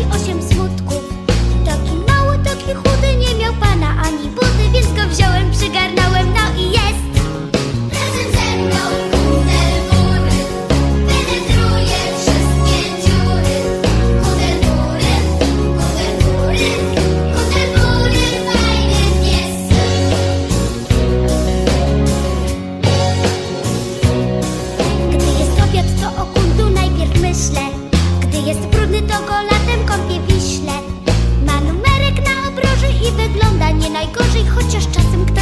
Oh, najgorzej, chociaż czasem ktoś